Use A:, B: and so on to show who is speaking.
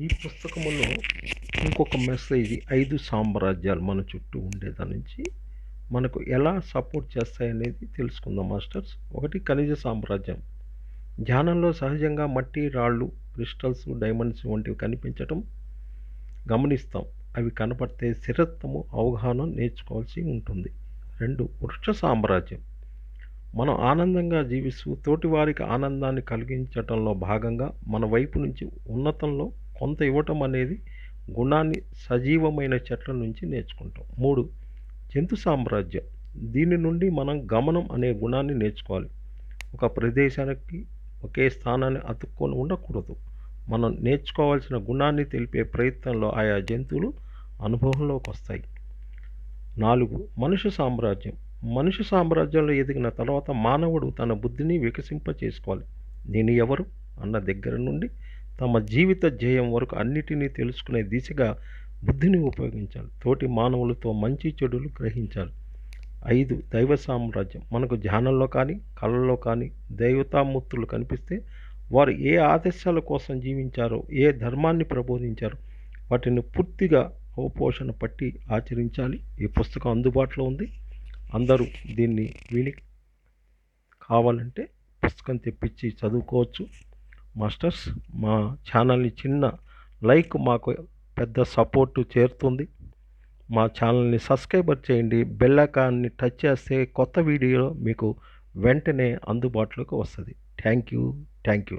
A: ఈ పుస్తకంలో ఇంకొక మెసేజ్ ఐదు సామ్రాజ్యాలు మన చుట్టూ ఉండేదాని నుంచి మనకు ఎలా సపోర్ట్ చేస్తాయనేది తెలుసుకుందాం మాస్టర్స్. ఒకటి ఖనిజ సామ్రాజ్యం. ధ్యానంలో సహజంగా మట్టి రాళ్ళు క్రిస్టల్స్ డైమండ్స్ వంటివి కనిపించటం గమనిస్తాం. అవి కనపడితే స్థిరత్వము అవగాహన నేర్చుకోవాల్సి ఉంటుంది. రెండు వృక్ష సామ్రాజ్యం. మనం ఆనందంగా జీవిస్తూ తోటివారికి ఆనందాన్ని కలిగించటంలో భాగంగా మన వైపు నుంచి ఉన్నతంలో కొంత ఇవ్వటం అనేది గుణాన్ని సజీవమైన చెట్ల నుంచి నేర్చుకుంటాం. మూడు జంతు సామ్రాజ్యం. దీని నుండి మనం గమనం అనే గుణాన్ని నేర్చుకోవాలి. ఒక ప్రదేశానికి ఒకే స్థానాన్ని అతుక్కొని ఉండకూడదు. మనం నేర్చుకోవాల్సిన గుణాన్ని తెలిపే ప్రయత్నంలో ఆయా జంతువులు అనుభవంలోకి వస్తాయి. నాలుగు మనుష్య సామ్రాజ్యం. మనుష్య సామ్రాజ్యంలో ఎదిగిన తర్వాత మానవుడు తన బుద్ధిని వికసింప చేసుకోవాలి నేను ఎవరు? అన్న దగ్గర నుండి తమ జీవిత ధ్యేయం వరకు అన్నిటినీ తెలుసుకునే దిశగా బుద్ధిని ఉపయోగించాలి. తోటి మానవులతో మంచి చెడులు గ్రహించాలి. ఐదు దైవ సామ్రాజ్యం. మనకు ధ్యానంలో కానీ కళల్లో కానీ దైవతామూర్తులు కనిపిస్తే వారు ఏ ఆదర్శాల కోసం జీవించారో ఏ ధర్మాన్ని ప్రబోధించారో వాటిని పూర్తిగా అవపోషణ పట్టి ఆచరించాలి. ఈ పుస్తకం అందుబాటులో ఉంది. అందరూ దీన్ని విని కావాలంటే పుస్తకం తెప్పించి చదువుకోవచ్చు. మాస్టర్స్ మా ఛానల్ని చిన్న లైక్ మాకు పెద్ద సపోర్టు చేరుతుంది. మా ఛానల్ని సబ్స్క్రైబర్ చేయండి. బెల్లకాన్ని టచ్ చేస్తే కొత్త వీడియో మీకు వెంటనే అందుబాటులోకి వస్తుంది. Thank you thank you.